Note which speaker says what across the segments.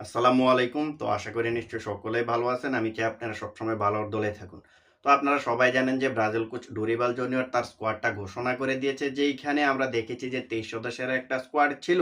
Speaker 1: আসসালামু আলাইকুম। তো আশা করি নিশ্চয়ই সকলেই ভালো আছেন। আমি কি আপনারা সবসময় ভালোর দলে থাকুন? তো আপনারা সবাই জানেন যে ব্রাজিল কোচ ডুরিবাল জুনিয়র তার স্কোয়াডটা ঘোষণা করে দিয়েছে যেইখানে আমরা দেখেছি যে তেইশ সদস্যের একটা স্কোয়াড ছিল।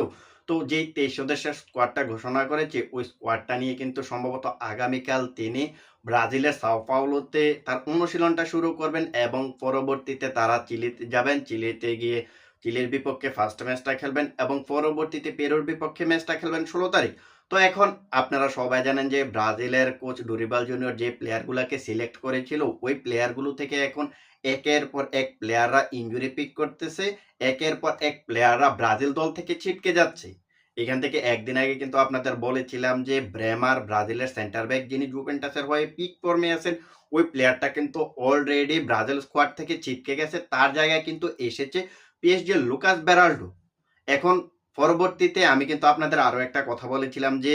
Speaker 1: তো যেই তেইশ সদস্যের স্কোয়াডটা ঘোষণা করেছে, ওই স্কোয়াডটা নিয়ে কিন্তু সম্ভবত আগামীকাল তিনি ব্রাজিলের সাও পাউলোতে তার অনুশীলনটা শুরু করবেন এবং পরবর্তীতে তারা চিলিতে যাবেন। চিলিতে গিয়ে চিলির বিপক্ষে ফার্স্ট ম্যাচটা খেলবেন এবং পরবর্তীতে পেরুর বিপক্ষে ম্যাচটা খেলবেন ষোলো তারিখ। তো এখন আপনারা সবাই জানেন যে ব্রাজিলের কোচ ডুরিবাল জুনিয়র যে প্লেয়ারগুলোকে সিলেক্ট করেছিল, ওই প্লেয়ারগুলো থেকে এখন একের পর এক প্লেয়াররা ইনজুরি পিক করতেছে, একের পর এক প্লেয়াররা ব্রাজিল দল থেকে ছিটকে যাচ্ছে। এখান থেকে একদিন আগে কিন্তু আপনাদের বলেছিলাম যে ব্রেমার ব্রাজিলের সেন্টার ব্যাক যিনি জুভেন্টাসের হয়ে পিক ফর্মে আছেন, ওই প্লেয়ারটা কিন্তু অলরেডি ব্রাজিল স্কোয়াড থেকে ছিটকে গেছে, তার জায়গায় কিন্তু এসেছে পিএসজি লুকাস বেরাল্ডো। এখন পরবর্তীতে আমি কিন্তু আপনাদের আরও একটা কথা বলেছিলাম যে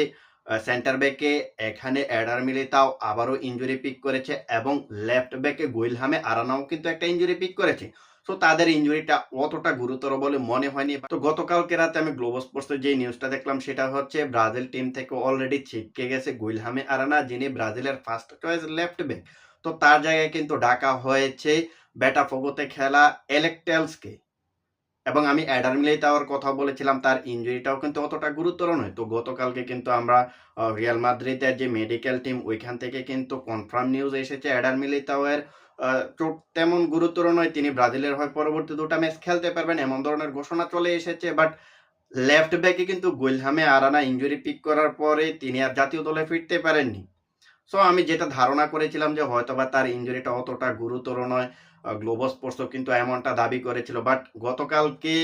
Speaker 1: সেন্টার ব্যাকে এখানে অ্যাডার মিলে তাও আবারও ইঞ্জুরি পিক করেছে এবং লেফট ব্যাকে গুইলহামে আরানাও কিন্তু একটা ইঞ্জুরি পিক করেছে। সো তাদের ইঞ্জুরিটা অতটা গুরুতর বলে মনে হয়নি। তো গতকালকে রাতে আমি গ্লোবো স্পোর্টসের যে নিউজটা দেখলাম, সেটা হচ্ছে ব্রাজিল টিম থেকে অলরেডি ছিটকে গেছে গুইলহামে আরানা যিনি ব্রাজিলের ফার্স্ট চয়েস লেফট ব্যাক তো তার জায়গায় কিন্তু ডাকা হয়েছে বেটা ফোগোতে খেলা এলেকটেলসকে এবং আমি অ্যাডার মিলিতাওয়ার কথা বলেছিলাম তার ইঞ্জুরিটাও কিন্তু অতটা গুরুতর নয়। তো গতকালকে কিন্তু আমরা রিয়াল মাদ্রিদের যে মেডিকেল টিম ওইখান থেকে কিন্তু কনফার্ম নিউজ এসেছে অ্যাডার মিলিতাওয়ের আহ, চোট তেমন গুরুতর নয়। তিনি ব্রাজিলের হয়ে পরবর্তী দুটো ম্যাচ খেলতে পারবেন এমন ধরনের ঘোষণা চলে এসেছে। বাট লেফট ব্যাকে কিন্তু গুলহামে আরানা ইঞ্জুরি পিক করার পরে তিনি আর জাতীয় দলে ফিরতে পারেননি। সো আমি যেটা ধারণা করেছিলাম যে হয়তোবা তার ইঞ্জুরিটা অতটা গুরুতর নয়। গ্লোবাল স্পোর্টসও কিন্তু এমনটা দাবি করেছিল। বাট গতকালকে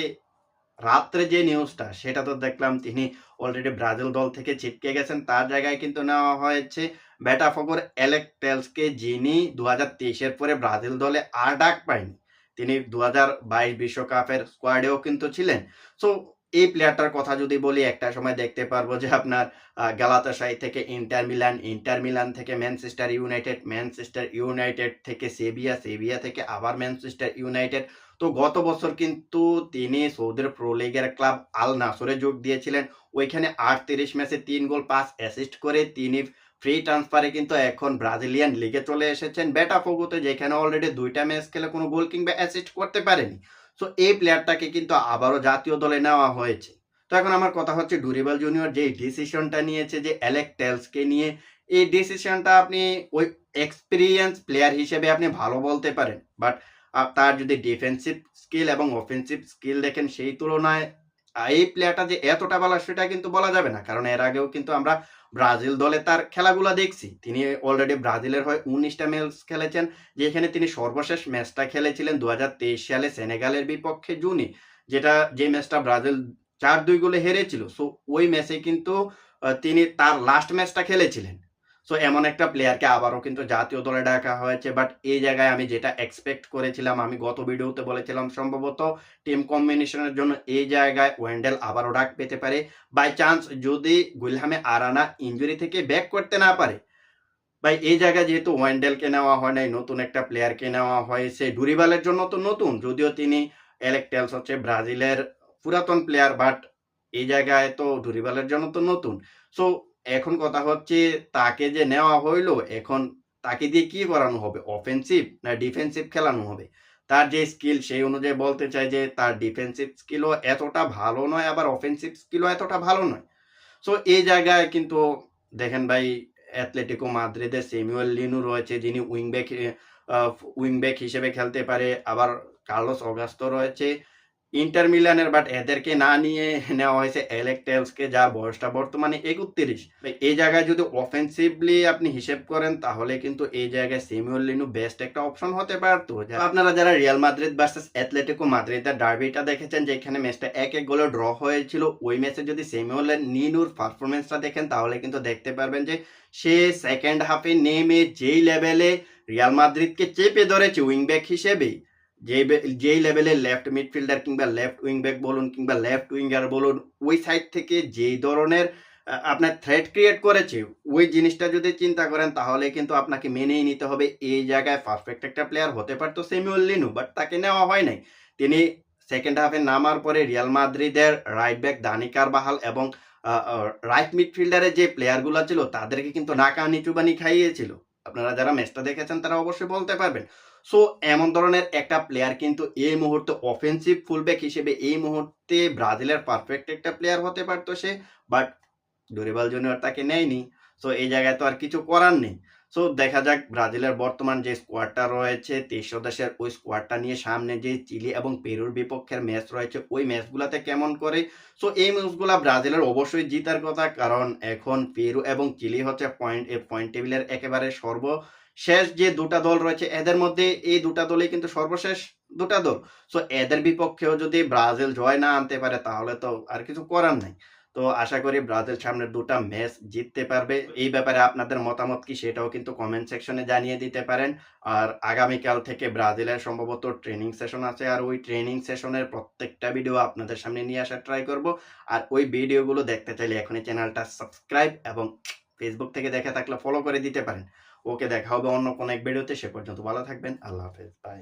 Speaker 1: রাত্রে যে নিউজটা সেটা তো দেখলাম তিনি অলরেডি ব্রাজিল দল থেকে ছিটকে গেছেন। তার জায়গায় কিন্তু নেওয়া হয়েছে ব্যাটাফগর এলেকটেলসকে যিনি দু হাজার তেইশের পরে ব্রাজিল দলে আর ডাক পায়নি। তিনি দু হাজার বাইশ বিশ্বকাপের স্কোয়াডেও কিন্তু ছিলেন। সো এই প্লেয়ারটার কথা যদি বলি, একটা সময় দেখতে পারব যে আপনার গালাতাসাই থেকে ইন্টার মিলান ইন্টার মিলান থেকে ম্যানচেস্টার ইউনাইটেড ম্যানচেস্টার ইউনাইটেড থেকে সেভিয়া সেভিয়া থেকে আবার ম্যানচেস্টার ইউনাইটেড। তো গত বছর কিন্তু তিনি সৌদির প্রো লিগের ক্লাব আল নাসরে যোগ দিয়েছিলেন। ওইখানে আটত্রিশ ম্যাচে তিন গোল, পাঁচ অ্যাসিস্ট করে তিনি ফ্রি ট্রান্সফারে কিন্তু এখন ব্রাজিলিয়ান লিগে চলে এসেছেন। বেটা ফোগোতে যেখানে অলরেডি দুইটা ম্যাচ খেলে কোনো গোল কিংবা অ্যাসিস্ট করতে পারেনি। সো এই প্লেয়ারটাকে কিন্তু আবারও জাতীয় দলে নেওয়া হয়েছে। তো এখন আমার কথা হচ্ছে ডুরিবাল জুনিয়র যে ডিসিশনটা নিয়েছে, যে অ্যালেক টেলসকে নিয়ে, এই ডিসিশনটা আপনি ওই এক্সপিরিয়েন্স প্লেয়ার হিসেবে আপনি ভালো বলতে পারেন। বাট তার যদি ডিফেন্সিভ স্কিল এবং অফেন্সিভ স্কিল দেখেন, সেই তুলনায় এই প্লেয়ারটা যে এতটা ভালো সেটা কিন্তু বলা যাবে না। কারণ এর আগেও কিন্তু আমরা ব্রাজিল দলে তার খেলাগুলো দেখছি। তিনি অলরেডি ব্রাজিলের হয়ে উনিশটা ম্যাচ খেলেছেন, যেখানে তিনি সর্বশেষ ম্যাচটা খেলেছিলেন দু হাজার তেইশ সালে সেনেগালের বিপক্ষে জুনে, যেটা যে ম্যাচটা ব্রাজিল চার দুই গোলে হেরেছিল। সো ওই ম্যাচে কিন্তু তিনি তার লাস্ট ম্যাচটা খেলেছিলেন। সো এমন একটা প্লেয়ারকে আবারও কিন্তু জাতীয় দলে ডাকা হয়েছে বাট এই জায়গায় আমি যেটা এক্সপেক্ট করেছিলাম, আমি গত ভিডিওতে বলেছিলাম সম্ভবত টিম কম্বিনেশনের জন্য এই জায়গায় ওয়েন্ডেল আবারও ডাক পেতে পারে। বাই চান্স যদি গুলহামে আরানা ইঞ্জুরি থেকে ব্যাক করতে না পারে, ভাই এই জায়গায় যেহেতু ওয়েন্ডেলকে নেওয়া হয় নাই, নতুন একটা প্লেয়ারকে নেওয়া হয়েছে ডুরিবালের জন্য তো নতুন, যদিও তিনি এলেকটেলস হচ্ছে ব্রাজিলের পুরাতন প্লেয়ার বাট এই জায়গায় তো ডুরিবালের জন্য তো নতুন। সো এখন কথা হচ্ছে তাকে যে নেওয়া হইল, এখন তাকে দিয়ে কি করানো হবে? অফেন্সিভ না ডিফেন্সিভ খেলানো হবে? তার যে স্কিল সেই অনুযায়ী বলতে চাই যে তার ডিফেন্সিভ স্কিলও এতটা ভালো নয়, আবার অফেন্সিভ স্কিলও এতটা ভালো নয়। সো এই জায়গায় কিন্তু দেখেন ভাই অ্যাথলেটিকো মাদ্রিদের সেমিউয়েল লিনু রয়েছে, যিনি উইংব্যাক উইংব্যাক হিসেবে খেলতে পারে। আবার কার্লোস অগাস্তো রয়েছে। ইন্টার মিলানের বাট এদেরকে না নিয়ে নেওয়া হয়েছে এলেকটেলসকে যা বয়সটা বর্তমানে একত্রিশ। এই জায়গায় যদি অফেন্সিভলি আপনি হিসেব করেন তাহলে কিন্তু এই জায়গায় সেমিউল লিনু বেস্ট একটা অপশন হতে পারতো আপনারা যারা রিয়াল মাদ্রিদ ভার্সেস অ্যাথলেটিকো মাদ্রিদের ডার্বিটা দেখেছেন যেখানে ম্যাচটা এক এক গোলে ড্র হয়েছিল ওই ম্যাচে যদি সেমিউল নিনুর পারফরমেন্সটা দেখেন তাহলে কিন্তু দেখতে পারবেন যে সে সেকেন্ড হাফে নেমে যেই লেভেলে রিয়াল মাদ্রিদকে চেপে ধরেছে উইংব্যাক হিসেবে যে যেই লেভেলের লেফট মিডফিল্ডার কিংবা লেফট উইং ব্যাক বলুন কিংবা লেফট উইঙ্গার বলুন, ওই সাইড থেকে যেই ধরনের আপনার থ্রেট ক্রিয়েট করেছে, ওই জিনিসটা যদি চিন্তা করেন, তাহলে কিন্তু আপনাকে মেনেই নিতে হবে। এই জায়গায় পারফেক্ট একটা প্লেয়ার হতে পারতো সেমিউল লিনু বাট তাকে নেওয়া হয় নাই। তিনি সেকেন্ড হাফে নামার পরে রিয়াল মাদ্রিদের রাইট ব্যাক দানিকার বাহাল এবং রাইট মিডফিল্ডারের যে প্লেয়ারগুলো ছিল, তাদেরকে কিন্তু নাকানি চুবানি খাইয়েছিল। আপনারা যারা ম্যাচটা দেখেছেন, তারা অবশ্যই বলতে পারবেন। সো এমন ধরনের একটা প্লেয়ার কিন্তু এই মুহূর্তে অফেন্সিভ ফুলব্যাক হিসেবে এই মুহূর্তে ব্রাজিলের পারফেক্ট একটা প্লেয়ার হতে পারতো সে বাট ডোরিবাল জুনিয়র তাকে নেয়নি। সো এই জায়গায় তো আর কিছু করার নেই। সো দেখা যাক ব্রাজিলের বর্তমান যে স্কোয়াডটা রয়েছে তেইশ সদস্যের ওই স্কোয়াডটা নিয়ে সামনে যে চিলি এবং পেরুর বিপক্ষের ম্যাচ রয়েছে, ওই ম্যাচগুলোতে কেমন করে? সো এই ম্যাচগুলো ব্রাজিলের অবশ্যই জিতার কথা, কারণ এখন পেরু এবং চিলি হচ্ছে পয়েন্ট পয়েন্ট টেবিলের একেবারে সর্বশেষ যে দুটা দল রয়েছে, এদের মধ্যে এই দুটা দলই কিন্তু সর্বশেষ দুটা দল। সো এদের বিপক্ষেও যদি ব্রাজিল জয় না আনতে পারে, তাহলে তো আর কিছু করার নাই। তো আশা করি ব্রাজিল সামনে দুটা ম্যাচ জিততে পারবে। এই ব্যাপারে আপনাদের মতামত কি সেটাও কিন্তু কমেন্ট সেকশনে জানিয়ে দিতে পারেন। আর আগামীকাল থেকে ব্রাজিলের সম্ভবত ট্রেনিং সেশন আছে। আর ওই ট্রেনিং সেশনের প্রত্যেকটা ভিডিও আপনাদের সামনে নিয়ে আসার ট্রাই করব। আর ওই ভিডিওগুলো দেখতে চাইলে এখনই চ্যানেলটা সাবস্ক্রাইব এবং ফেসবুক থেকে দেখে থাকলে ফলো করে দিতে পারেন। ওকে দেখা হবে অন্য কোনো এক ভিডিওতে সে পর্যন্ত ভালো থাকবেন। আল্লাহ হাফেজ। বাই